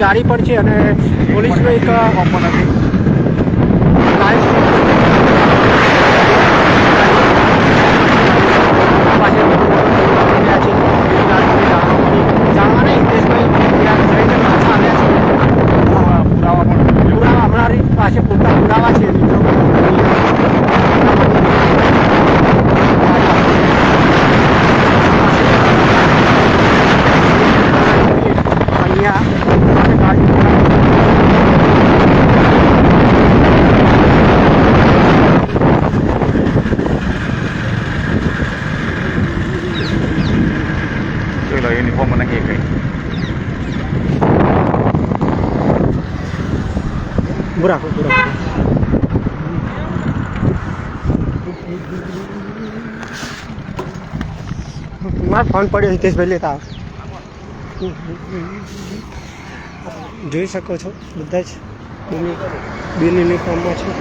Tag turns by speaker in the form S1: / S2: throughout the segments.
S1: ગાડી પણ છે અને પોલીસ એક
S2: ઓપન હતી
S1: લાઈવ પાસે રહ્યા છે એ ગાડીને જાણવા મળી જાણવાના હિતેશભાઈ ત્યાં જઈને પાછા આવ્યા છે
S2: પુરાવા પણ
S1: પુરાવા અમારી પાસે પૂરતા પુરાવા છે મિત્રો અહીંયા ગાડી
S2: જોઈ લો યુનિફોર્મ નહીં કઈ
S1: બુરા બુરા મારો ફોન પડ્યો હિતેશભાઈ લેતા આવો. જોઈ શકો છો બધા જ બિન બિન યુનિફોર્મમાં છે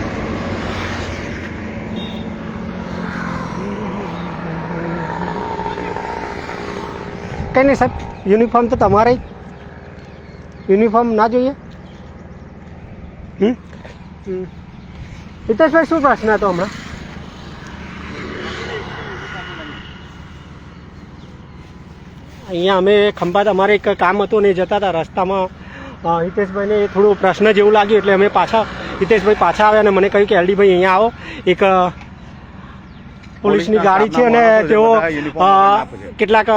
S1: કંઈ નહીં સાહેબ યુનિફોર્મ તો તમારે જ. યુનિફોર્મ ના જોઈએ હમ હમ. હિતેશભાઈ શું પ્રશ્ન હતો હમણાં? અહીંયા અમે ખંભાત અમારે એક કામ હતું ને જતા હતા રસ્તામાં. હિતેશભાઈને થોડું પ્રશ્ન જેવું લાગ્યું એટલે અમે પાછા હિતેશભાઈ પાછા આવ્યા અને મને કહ્યું કે એલડીભાઈ અહીંયા આવો. એક પોલીસની ગાડી છે અને તેઓ કેટલાક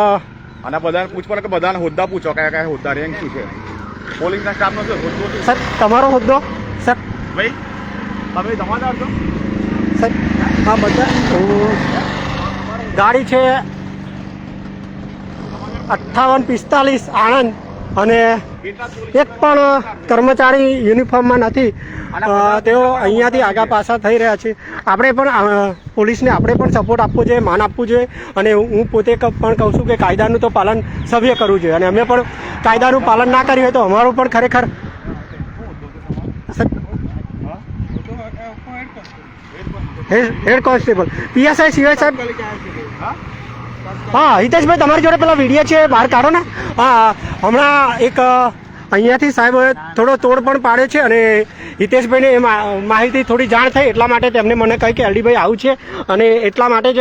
S2: આના બધા પૂછવા કે બધાને હોદ્દા પૂછો કયા કયા હોદ્દા રેન્ક શું છે? પોલીસના સ્ટાફનો શું હોદ્દો
S1: સર તમારો હોદ્દો? સર
S2: ભાઈ તમે જમાદાર છો?
S1: સર હા બધા ગાડી છે અઠ્ઠાવન પિસ્તાલીસ આણંદ અને એક પણ કર્મચારી યુનિફોર્મમાં નથી. તેઓ અહીંયાથી આગા પાછા થઈ રહ્યા છે. આપણે પણ પોલીસને આપણે પણ સપોર્ટ આપવો જોઈએ માન આપવું જોઈએ અને હું પોતે પણ કહું છું કે કાયદાનું તો પાલન સભ્ય કરવું જોઈએ અને અમે પણ કાયદાનું પાલન ના કર્યું હોય તો અમારું પણ ખરેખર હેડ કોન્સ્ટેબલ પીએસઆઈ સિવાય સાહેબ? હા, હિતેશભાઈ, તમારી જોડે પેલા વીડિયો છે, બહાર કાઢો ને. હા, હમણાં એક અહીંયાથી સાહેબ થોડો તોડ પણ પાડ્યો છે અને હિતેશભાઈને એ માહિતી થોડી જાણ થઈ, એટલા માટે તેમને મને કહી કે એલડીભાઈ આવું છે. અને એટલા માટે જ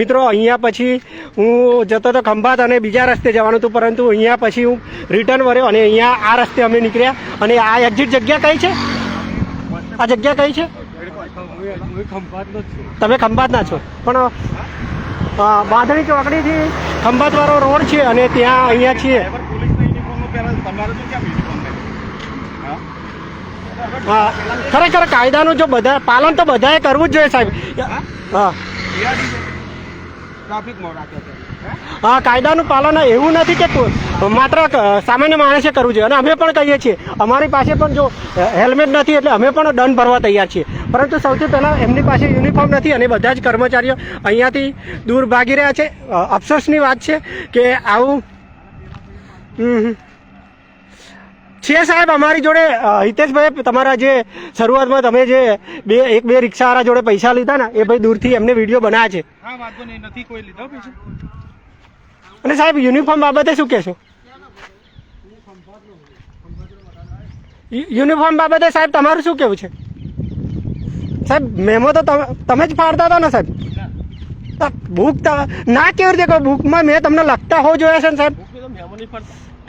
S1: મિત્રો, અહીંયા પછી હું જતો હતો ખંભાત અને બીજા રસ્તે જવાનું હતું, પરંતુ અહીંયા પછી હું રિટર્ન વર્યો અને અહીંયા આ રસ્તે અમે નીકળ્યા. અને આ એક્ઝિટ જગ્યા કઈ છે? આ જગ્યા કઈ છે? તમે ખંભાતના છો. પણ બાંધણી ચોકડીથી ખંભાતવાળો રોડ છે અને ત્યાં અહીંયા છીએ.
S2: હા,
S1: ખરેખર કાયદાનું જો બધા, પાલન તો બધાએ કરવું જ જોઈએ સાહેબ. હા.
S2: ટ્રાફિકમાં રાખ્યો
S1: હા, કાયદાનું પાલન એવું નથી કે માત્ર સામાન્ય માણસે કરવું જોઈએ. અને અમે પણ કહીએ છીએ, અમારી પાસે પણ જો હેલ્મેટ નથી એટલે અમે પણ દંડ ભરવા તૈયાર છીએ. પરંતુ સૌથી પહેલાં એમની પાસે યુનિફોર્મ નથી અને બધા જ કર્મચારીઓ અહીંયાથી દૂર ભાગી રહ્યા છે. અફસોસની વાત છે કે આવું. છે સાહેબ, અમારી જોડે હિતેશભાઈ, તમારા જે શરૂઆતમાં તમે જે બે, એક, બે રિક્ષાવાળા જોડે પૈસા લીધા ને એ ભાઈ દૂરથી એમને વીડિયો બનાવ્યા છે.
S2: નથી કોઈ લીધો
S1: અને સાહેબ યુનિફોર્મ બાબતે શું કહેશો? યુનિફોર્મ બાબતે સાહેબ તમારું શું કેવું છે? સાહેબ મેમો તો તમે તમે જ ફાડતા હતા ને સાહેબ? તો બુક ના કેવી રીતે કહો? બુકમાં મેં તમને લખતા હો જોયા છે ને સાહેબ.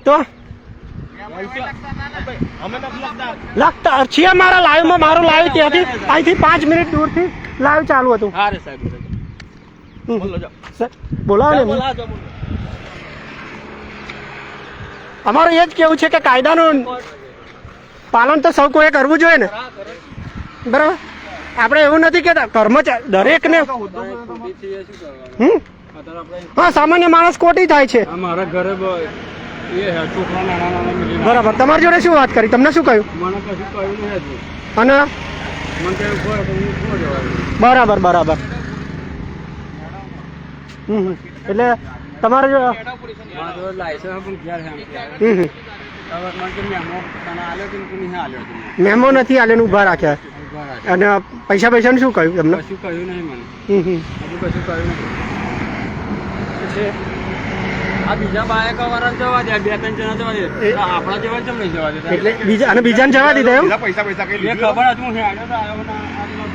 S1: તો લખતા છીએ મારા લાઈવમાં મારું લાઈવ ત્યાંથી અહીંથી પાંચ મિનિટ દૂરથી લાઈવ ચાલુ હતું.
S3: હા સાહેબ
S1: હમ.
S3: બોલો જાઓ.
S1: સર, બોલાવો ને અમારું એ જ કેવું છે કે કાયદાનું પાલન તો સૌ કોઈએ કરવું જોઈએ ને? બરાબર? આપણે એવું નથી કેતા કર્મચારી દરેકને? હમ? હા સામાન્ય માણસ ખોટી થાય છે.
S3: મારા ઘરે
S1: બરાબર તમારી જોડે શું વાત કરી? તમને શું કહ્યું? અને? બરાબર બરાબર. હમ. એટલે તમારે જો
S3: મેમો. આલ્યો આલ્યો
S1: નથી આલે ઊભા રાખ્યા. અને પૈસા પૈસા શું કહ્યું તમને
S3: શું કહ્યું નહીં મને.
S1: હમ હમ.
S3: હજુ કશું કહ્યું નહીં. આ બીજા બાયકો વાળાને જવા દે બે ત્રણ જણા જવા દે.
S1: એ-
S3: તો આપણા જેવા કેમ નહીં જવા દેતા
S1: એટલે બીજા અને બીજાને જવા દીધા એમ?
S2: પૈસા પૈસા કઈ
S3: એ ખબર હતી હું હેડ્યો તો આવ્યો ના આ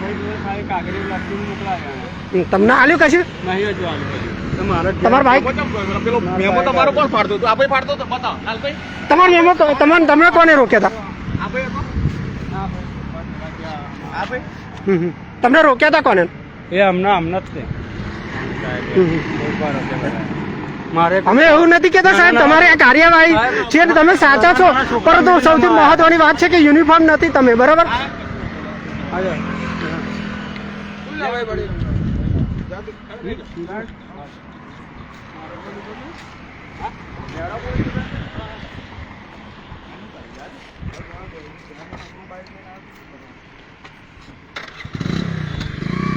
S3: ભાઈ જોડે ખાલી કાગળી લખીને મોકલાવ્યા
S1: તમને આલ્યું કશું?
S3: નહીં
S1: તમારા
S2: ગયો? પેલો મેમો તમારો કોણ ફાડતો હતો આપણે ફાડતો હતો બતાવો લાલભાઈ
S1: તમારો મેમો ક- તમને તમને કોને રોક્યા હતા
S2: આપણે હતો? આપણે.
S1: તમને રોક્યા હતા કોને
S3: એ હમણાં હમણાં જ તે
S1: અમે એવું નથી કેતા સાહેબ તમારે આ કાર્યવાહી છે ને તમે સાચા છો પરંતુ સૌથી મહત્વની વાત છે કે યુનિફોર્મ નથી તમે બરાબર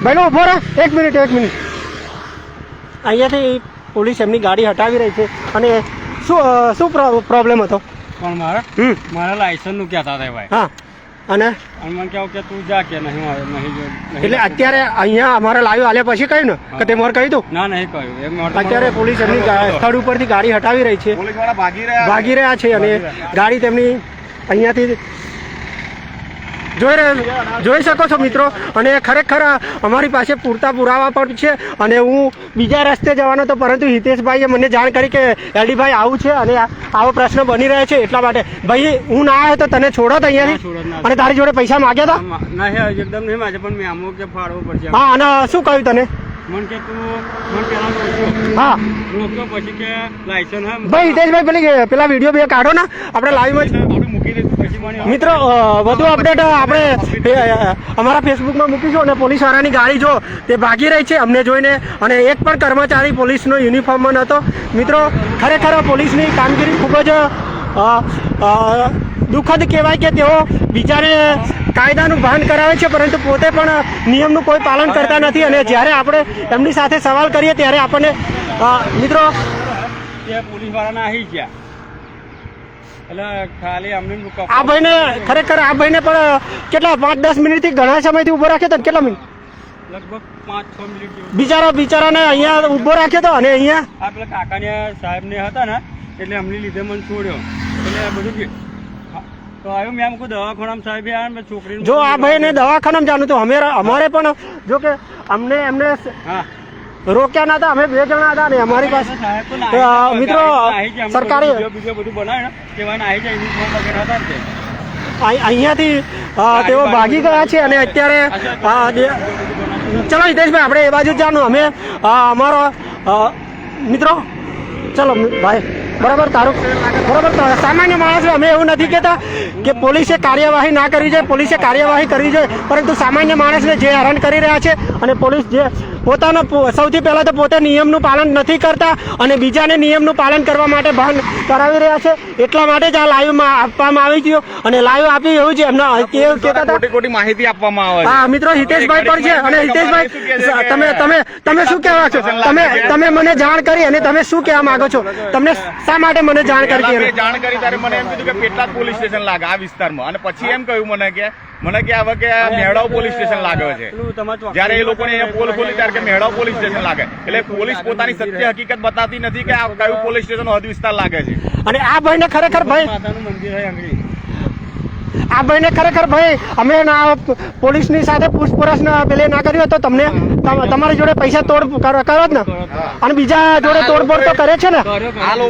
S1: ભાઈ ઊભો રહે. એક મિનિટ એક મિનિટ. અહીંયાથી પોલીસ એમની ગાડી હટાવી રહી છે અને શું શું પ્રોબ્લેમ હતો?
S3: પણ મારા
S1: હમ.
S3: મારા લાયસન્સનું કહેતા હતા ભાઈ.
S1: હા. અને?
S3: હનુમાન મને કે તું જા કે નહીં નહીં
S1: એટલે અત્યારે અહીંયા અમારે લાવ્યો આલ્યા પછી કહ્યું ને કે તે મોર કહી દઉં?
S3: ના નહીં કહ્યું.
S1: અત્યારે પોલીસ એમની સ્થળ ઉપરથી ગાડી હટાવી રહી છે.
S2: ભાગી રહ્યા
S1: ભાગી રહ્યા છે અને ગાડી તેમની અહીંયાથી જોઈ રહ્યો જોઈ શકો છો મિત્રો. અને ખરેખર અમારી પાસે પૂરતા પુરાવા પણ છે. અને હું બીજા રસ્તે જવાનો હતો પરંતુ હિતેશભાઈએ મને જાણ કરી કે એડીભાઈ આવું છે અને આવો પ્રશ્ન બની રહ્યો છે એટલા માટે. ભાઈ હું ના આવ્યો તો તને છોડો તો અહીંયાથી? અને તારી જોડે પૈસા માગ્યા હતા
S3: એકદમ નહીં માગે પણ મેં આમ કે ફાળવો પડશે.
S1: હા અને શું કહ્યું તને?
S3: મને કે તું મને પેલા
S1: હા.
S3: રોક્યો પછી કે લાયસન્સ
S1: ભાઈ હિતેશભાઈ પેલી પેલા વીડિયો બે કાઢો ને. આપણે લાઈવમાં મિત્રો વધુ અપડેટ આપણે અમારા ફેસબુકમાં મૂકીશું અને પોલીસવાળાની ગાડી જો તે ભાગી રહી છે અમને જોઈને. અને એક પણ કર્મચારી પોલીસનો યુનિફોર્મમાં નહોતો મિત્રો ખરેખર પોલીસની કામગીરી ખૂબ જ દુઃખદ કહેવાય કે તેઓ બીજાને કાયદાનું ભાન કરાવે છે પરંતુ પોતે પણ નિયમનું કોઈ પાલન કરતા નથી. અને જ્યારે આપણે એમની સાથે સવાલ કરીએ ત્યારે આપણને મિત્રો
S3: પોલીસ વાળાના આવી ગયા એટલે ખાલી અમને કપ-
S1: આ ભાઈને ખરેખર આ ભાઈને પણ કેટલા પાંચ દસ મિનિટથી ઘણા સમયથી ઊભો રાખ્યો હતો ને? કેટલા મિનિટ?
S3: લગભગ પાંચ છ મિનિટ
S1: બિચારા બિચારાને અહીંયા ઊભો રાખ્યો હતો અને અહીંયા?
S3: આ પેલા કાકાને સાહેબ ને હતા ને એટલે અમને લીધે મને છોડ્યો. એટલે બધું તો આવ્યું મેં કોઈ દવાખાનામાં સાહેબ આવ્યા ને છોકરીને
S1: જો આ ભાઈને દવાખાનામાં જાણું તો અમે અમારે પણ જો કે અમને એમને
S3: હા.
S1: રોક્યા ના હતા અમે બે જણા હતા ને અમારી પાસે. મિત્રો, સરકારી- અહીંયાથી તેઓ ભાગી ગયા છે અને અત્યારે ચલો હિતેશભાઈ આપણે એ બાજુ જાણું અમે અમારો મિત્રો ચલો ભાઈ બરાબર તારું બરાબર સામાન્ય માણસ અમે એવું નથી કહેતા કે પોલીસે કાર્યવાહી ના કરવી જોઈએ પોલીસે કાર્યવાહી કરવી જોઈએ પરંતુ સામાન્ય માણસને જે હેરાન કરી રહ્યા છે અને પોલીસ જે પોતાના સૌથી પહેલાં તો પોતે નિયમનું પાલન નથી કરતા અને બીજાને નિયમનું પાલન કરવા માટે ભાન કરાવી રહ્યા છે. એટલા માટે જ આ લાઈવમાં આપવામાં આવી ગયો અને લાઈવ આપી એવું છે એમના
S2: ખોટી ખોટી માહિતી આપવામાં આવે
S1: હા મિત્રો હિતેશભાઈ પણ છે અને હિતેશભાઈ તમે તમે તમે શું કહેવા છો? તમે તમે મને જાણ કરી અને તમે શું કહેવા માંગો છો? તમને શા માટે મને જાણ કરી
S2: જાણ કરી ત્યારે મને એમ કીધું કે પેટલાદ પોલીસ સ્ટેશન લાગે આ વિસ્તારમાં. અને પછી એમ કહ્યું મને કે મને કે હવે કે મેળાવ પોલીસ સ્ટેશન લાગે છે. જ્યારે એ લોકોને પોલ ખોલી ત્યારે કે મેળવ પોલીસ સ્ટેશન લાગે. એટલે પોલીસ પોતાની સત્ય હકીકત બતાવતી નથી કે આ કયું પોલીસ સ્ટેશન હદ વિસ્તાર લાગે છે.
S1: અને આ ભાઈને ખરેખર ભાઈ
S3: માતાનું મંદિર હોય આંગળી.
S1: આ ભાઈને ખરેખર ભાઈ અમે ના પોલીસની સાથે પૂછપરછ પેલે ના કર્યું તો તમને તમારી જોડે પૈસા તોડ કરો જ ને. અને બીજા જોડે તોડફોડ તો કરે છે ને?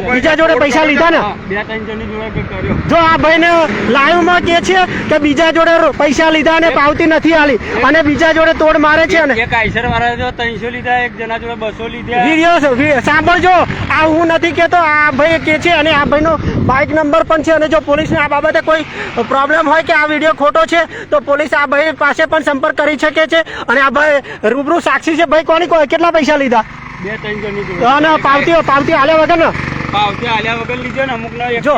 S1: બીજા જોડે પૈસા લીધા ને? જો આ ભાઈને લાઈવમાં કે છે કે બીજા જોડે પૈસા લીધા ને પાવતી નથી આલી અને બીજા જોડે તોડ મારે છે ને?
S3: કાયસર વાળા જો ત્રણસો લીધા એક જણા જોડે બસો લીધા.
S1: વીડિયો સાંભળજો. આ હું નથી કેતો આ ભાઈ કે છે અને આ ભાઈનો બાઇક નંબર પણ છે અને જો પોલીસને આ બાબતે કોઈ પ્રોબ્લેમ હોય કે આ વીડિયો ખોટો છે તો પોલીસ આ ભાઈ પાસે પણ સંપર્ક કરી શકે છે. અને આ ભાઈ રૂબરૂ સાક્ષી છે. ભાઈ કોની કેટલા પૈસા લીધા?
S3: બે ત્રણ
S1: ના પાવતી પાવતી આલ્યા વગર ને?
S3: પાવતી આલ્યા વગર લીધો ને અમુક ના
S1: જ.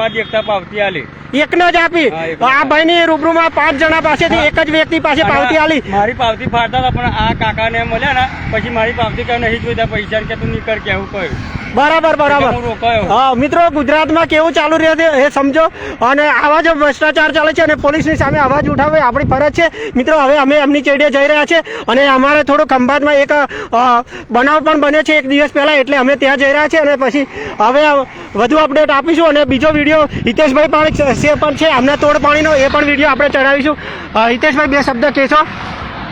S3: માં પાવતી આલી.
S1: એકને જ આપી. આ પાંચ જણા પાસેથી એક જ વ્યક્તિ પાસે પાવતી આલી.
S3: મારી પાવતી ફાડતા હતા પણ આ કાકાને મળ્યા ને પછી મારી પાવતી કઈ નહીં જોઈતા પૈસા કે તું નીકળ કે એવું કહ્યું.
S1: બરાબર બરાબર.
S3: હું
S1: મિત્રો ગુજરાતમાં કેવું ચાલુ રહ્યું છે એ સમજો. અને આવા જો ભ્રષ્ટાચાર ચાલે છે અને પોલીસની સામે અવાજ ઉઠાવે આપણી ફરજ છે. મિત્રો હવે અમે એમની ચેડીએ જઈ રહ્યા છે અને અમારે થોડો ખંભાતમાં એક બનાવ પણ બન્યો છે એક દિવસ પહેલાં એટલે અમે ત્યાં જઈ રહ્યા છીએ અને પછી હવે વધુ અપડેટ આપીશું અને બીજો વીડિયો હિતેશભાઈ પણ સે પણ છે. એમના તોડ પાણીનો એ પણ વીડિયો આપણે ચડાવીશું. હિતેશભાઈ બે શબ્દ કહેશો?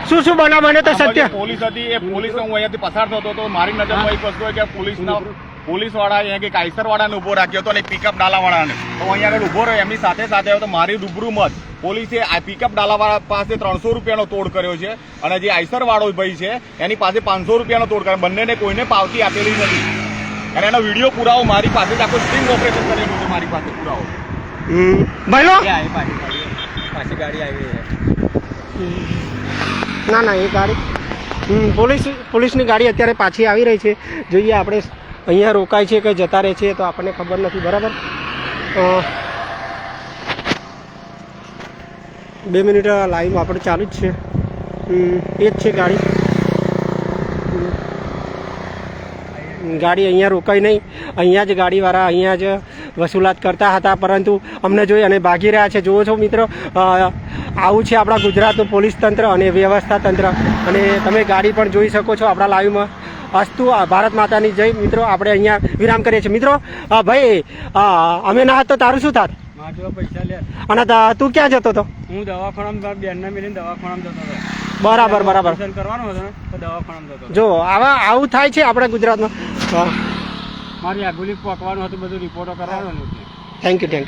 S1: શું શું બનાવ બને તો સત્ય?
S2: પોલીસ હતી એ પોલીસ હું અહીંયાથી પસાર થતો હતો. મારી નજરમાં એક વસ્તુ કે પોલીસના પોલીસવાળા અહીંયા કે કાયસર વાળાને ઊભો રાખ્યો હતો અને પિકઅપ ડાલા વાળાને તો અહીંયા આગળ ઊભો રહ્યો એમની સાથે સાથે આવ્યો તો મારી રૂબરૂ મત. પોલીસે આ પિકઅપ ડાલા વાળા પાસે ત્રણસો રૂપિયાનો તોડ કર્યો છે અને જે આયસર વાળો ભાઈ છે એની પાસે પાંચસો રૂપિયાનો તોડ કર્યો. બંનેને કોઈને પાવતી આપેલી નથી. અને એનો વીડિયો પુરાવો મારી પાસે જ આખો સ્ટ્રીંગ ઓપરેશન કરેલું છે મારી પાસે પુરાવો.
S3: પાછી ગાડી આવી
S1: ના ના એ ગાડી. પોલીસ પોલીસની ગાડી અત્યારે પાછી આવી રહી છે. જોઈએ આપણે અહીંયા રોકાય છે કે જતા રહે છે તો આપણને ખબર નથી, બરાબર? બે મિનિટ લાઈવ આપણે ચાલુ જ છે. એ જ છે ગાડી. ગાડી અહીંયા રોકાઈ નહીં. અહીંયા જ ગાડીવાળા અહીંયા જ વસૂલાત કરતા હતા, પરંતુ અમને જોઈ અને ભાગી રહ્યા છે. જુઓ છો મિત્રો આવું છે આપણા ગુજરાતનું પોલીસ તંત્ર અને વ્યવસ્થા તંત્ર. અને તમે ગાડી પણ જોઈ શકો છો આપણા લાઈવમાં અસ્તુ ભારત માતાની જય. મિત્રો આપણે અહીંયા વિરામ કરીએ છીએ. મિત્રો ભાઈ અમે ના હતો તારું શું થાત? અને તું ક્યાં જતો હતો?
S3: હું દવાખાનામાં બેનને મિલીને દવાખાનામાં જતો હતો.
S1: બરાબર બરાબર.
S3: ઓપરેશન કરવાનું હતું તો દવાખાનામાં જતો હતો.
S1: જો આવા આવું થાય છે આપણા ગુજરાતમાં.
S3: મારી આગુલી પકવાનું હતું બધું રિપોર્ટો કરવાનું
S1: થેન્ક યુ થેન્ક યુ